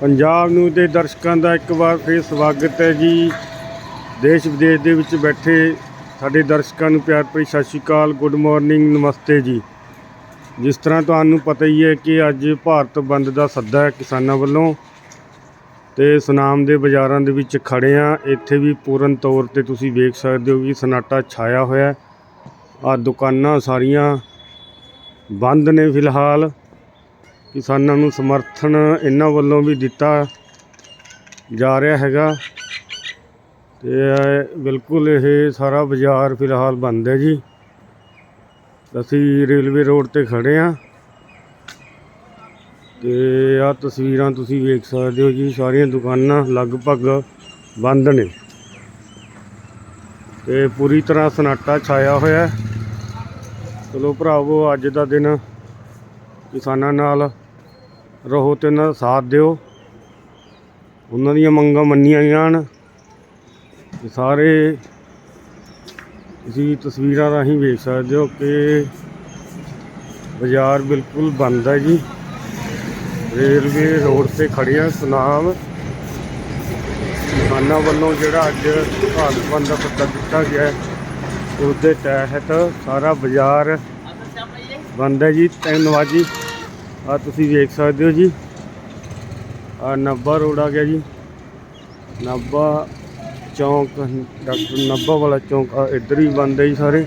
ਪੰਜਾਬ ਨੂੰ ਦੇ ਦਰਸ਼ਕਾਂ ਦਾ ਇੱਕ ਵਾਰ ਫਿਰ ਸਵਾਗਤ ਹੈ ਜੀ। ਦੇਸ਼ ਵਿਦੇਸ਼ ਦੇ ਵਿੱਚ ਬੈਠੇ ਸਾਡੇ ਦਰਸ਼ਕਾਂ ਨੂੰ ਪਿਆਰ ਭਰੀ ਸਤਿ ਸ਼੍ਰੀ ਅਕਾਲ, ਗੁੱਡ ਮਾਰਨਿੰਗ, ਨਮਸਤੇ ਜੀ। ਜਿਸ ਤਰ੍ਹਾਂ ਤੁਹਾਨੂੰ ਪਤਾ ਹੀ ਹੈ ਕਿ ਅੱਜ ਭਾਰਤ ਬੰਦ ਦਾ ਸੱਦਾ ਹੈ ਕਿਸਾਨਾਂ ਵੱਲੋਂ ਤੇ ਸੁਨਾਮ ਦੇ ਬਾਜ਼ਾਰਾਂ ਦੇ ਵਿੱਚ ਖੜੇ ਆ ਇੱਥੇ ਵੀ ਪੂਰਨ ਤੌਰ ਤੇ ਤੁਸੀਂ ਵੇਖ ਸਕਦੇ ਹੋ ਕਿ ਸਨਾਟਾ ਛਾਇਆ ਹੋਇਆ ਆ ਦੁਕਾਨਾਂ ਸਾਰੀਆਂ ਬੰਦ ਨੇ ਫਿਲਹਾਲ। ਕਿਸਾਨਾਂ ਨੂੰ ਸਮਰਥਨ ਇਹਨਾਂ ਵੱਲੋਂ ਵੀ ਦਿੱਤਾ ਜਾ ਰਿਹਾ ਹੈਗਾ। ਤੇ ਬਿਲਕੁਲ ਇਹ ਸਾਰਾ ਬਾਜ਼ਾਰ ਫਿਲਹਾਲ ਬੰਦ ਹੈ ਜੀ। ਅਸੀਂ ਰੇਲਵੇ ਰੋਡ ਤੇ ਖੜੇ ਆ ਤੇ ਆ ਤਸਵੀਰਾਂ ਤੁਸੀਂ ਵੇਖ ਸਕਦੇ ਹੋ ਜੀ, ਸਾਰੀਆਂ ਦੁਕਾਨਾਂ ਲਗਭਗ ਬੰਦ ਨੇ। ਤੇ ਪੂਰੀ ਤਰ੍ਹਾਂ ਸਨਾਟਾ ਛਾਇਆ ਹੋਇਆ। ਚਲੋ ਭਰਾਵੋ, ਅੱਜ ਦਾ ਦਿਨ ਕਿਸਾਨਾਂ ਨਾਲ ਰਹੋ ਤੇ ਉਹਨਾਂ ਦਾ ਸਾਥ ਦਿਓ। ਉਹਨਾਂ ਦੀਆਂ ਮੰਗਾਂ ਮੰਨੀਆਂ ਜਾਣ ਤੇ ਸਾਰੇ ਤੁਸੀਂ ਤਸਵੀਰਾਂ ਰਾਹੀਂ ਵੇਖ ਸਕਦੇ ਹੋ ਕਿ ਬਾਜ਼ਾਰ ਬਿਲਕੁਲ ਬੰਦ ਹੈ ਜੀ। ਰੇਲਵੇ ਰੋਡ ਤੇ ਖੜਿਆ ਸੁਨਾਮ ਕਿਸਾਨਾਂ ਵੱਲੋਂ ਜਿਹੜਾ ਅੱਜ ਭਾਰਤ ਬੰਦ ਦਾ ਸੱਦਾ ਦਿੱਤਾ ਗਿਆ ਹੈ, ਉਸ ਦੇ ਤਹਿਤ ਸਾਰਾ ਬਾਜ਼ਾਰ ਬੰਦ ਹੈ ਜੀ ਧੰਨਵਾਦ ਜੀ ਆ ਤੁਸੀਂ ਵੇਖ ਸਕਦੇ ਹੋ ਜੀ। ਆ ਨੱਬਾ ਰੋਡ ਆ ਗਿਆ ਜੀ। ਨਾਭਾ ਚੌਂਕ, ਡਾਕਟਰ ਨੱਬਾ ਵਾਲਾ ਚੌਂਕ ਆ ਇੱਧਰ ਹੀ ਬੰਦ ਹੈ ਜੀ ਸਾਰੇ।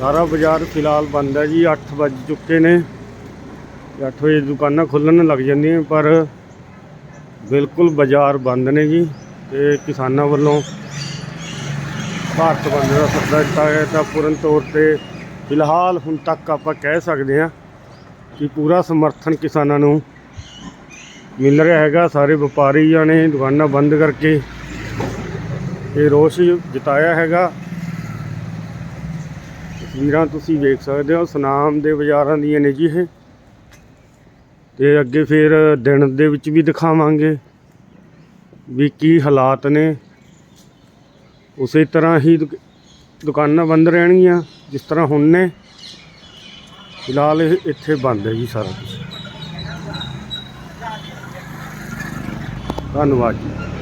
ਸਾਰਾ ਬਾਜ਼ਾਰ ਫਿਲਹਾਲ ਬੰਦ ਹੈ ਜੀ 8 ਵੱਜ ਚੁੱਕੇ ਨੇ। 8 ਵਜੇ ਦੁਕਾਨਾਂ ਖੁੱਲਣ ਲੱਗ ਜਾਂਦੀਆਂ ਪਰ ਬਿਲਕੁਲ ਬਾਜ਼ਾਰ ਬੰਦ ਨੇ ਜੀ। ਤੇ ਕਿਸਾਨਾਂ ਵੱਲੋਂ ਭਾਰਤ ਬੰਦ ਦਾ ਸੱਦਾ ਦਿੱਤਾ ਗਿਆ, ਤਾਂ ਪੂਰਨ ਤੌਰ ਤੇ ਫਿਲਹਾਲ ਹੁਣ ਤੱਕ ਆਪਾਂ ਕਹਿ ਸਕਦੇ ਹਾਂ ਕਿ ਪੂਰਾ ਸਮਰਥਨ ਕਿਸਾਨਾਂ ਨੂੰ ਮਿਲ ਰਿਹਾ ਹੈਗਾ। ਸਾਰੇ ਵਪਾਰੀਆਂ ਨੇ ਦੁਕਾਨਾਂ ਬੰਦ ਕਰਕੇ ਇਹ ਰੋਸ਼ ਜਤਾਇਆ ਹੈਗਾ। ਤਸਵੀਰਾਂ ਤੁਸੀਂ ਵੇਖ ਸਕਦੇ ਹੋ, ਸੁਨਾਮ ਦੇ ਬਾਜ਼ਾਰਾਂ ਦੀਆਂ ਨੇ ਜੀ ਇਹ। ਤੇ ਅੱਗੇ ਫਿਰ ਦਿਨ ਦੇ ਵਿੱਚ ਵੀ ਦਿਖਾਵਾਂਗੇ ਵੀ ਕੀ ਹਾਲਾਤ ਨੇ। ਉਸੇ ਤਰ੍ਹਾਂ ਹੀ ਦੁਕ- ਦੁਕਾਨਾਂ ਬੰਦ ਰਹਿਣਗੀਆਂ, ਜਿਸ ਤਰ੍ਹਾਂ ਹੁਣ ਨੇ। ਫਿਲਹਾਲ ਇਹ ਇੱਥੇ ਬੰਦ ਹੈ ਜੀ ਸਾਰਾ ਕੁਝ ਧੰਨਵਾਦ ਜੀ।